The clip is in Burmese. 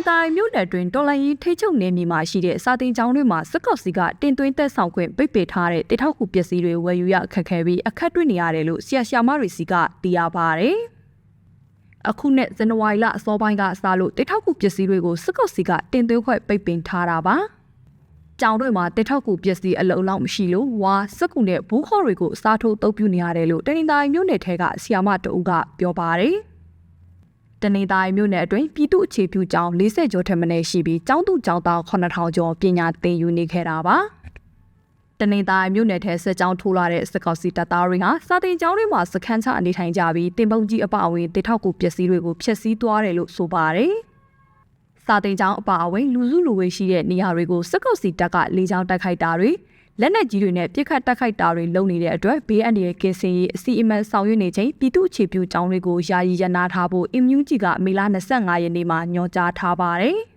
နေတိုင်းမြို့နယ်တွင်တော်လိုင်းရေးထိချုပ်နေမြေမှာရှိတဲ့စာတင်ကျောင်းတွေမှာစက်ကောက်စီကတင်သွင်းသက်ဆောင်ခွင့်ပိတ်ပင်ထားတဲ့တေထောက်ခုပစ္စည်းတွေဝယ်ယူရအခက်အခဲပြီးအခက်တွေ့နေရတယ်လို့ဆရာဆရာမတွေစီကသိရပါတယ်။အခုနဲ့ဇန်နဝါရီလအစောပိုင်းကစလို့တေထောက်ခုပစ္စည်းတွေကိုစက်ကောက်စီကတင်သွင်းခွင့်ပိတ်ပင်ထားတာပါ။ကျောင်းတွေမှာတေထောက်ခုပစ္စည်းအလုံးလောက်မရှိလို့ဝါစက်ကူနဲ့ဘူးခေါ်တွေကိုစားထိုးတုပ်ပြနေရတယ်လို့တနင်္သာရီမြို့နယ်ထဲကဆရာမတအုပ်ကပြောပါတယ်။ တနေတိုင်းမြို့နယ်အတွင်းပြည်သူ့အခြေပြုကျောင်း40ကျော်ထက်မနည်းရှိပြီးကျောင်းသူကျောင်းသား9000ကျော်ပညာသင်ယူနေခဲ့တာပါတနေတိုင်းမြို့နယ်ထဲဆက်ကျောင်းထိုးလာတဲ့စကောက်စီတပ်သားတွေဟာစာတင်ကျောင်းတွေမှာစခန်းချအနေထိုင်ကြပြီးတင်ပုံကြီးအပအဝင်တေထောက်ကူပစ္စည်းတွေကိုဖျက်ဆီးသွားတယ်လို့ဆိုပါတယ်စာတင်ကျောင်းအပအဝင်လူစုလူဝေးရှိတဲ့နေရာတွေကိုစကောက်စီတပ်ကလေကြောင်းတိုက်ခိုက်တာတွေ လက်နက်ကြီးတွေနဲ့ပြစ်ခတ်တိုက်ခိုက်တာတွေလုပ်နေတဲ့အတွက်ဘေးအန္တရာယ်ကင်းစင်ရေးအစီအမံဆောင်ရွက်နေချိန်ပြည်သူ့အခြေပြုကျောင်းတွေကိုယာယီရနာထားဖို့အင်မြူဂျီကမေလ25ရက်နေ့မှာညွှန်ကြားထားပါတယ်။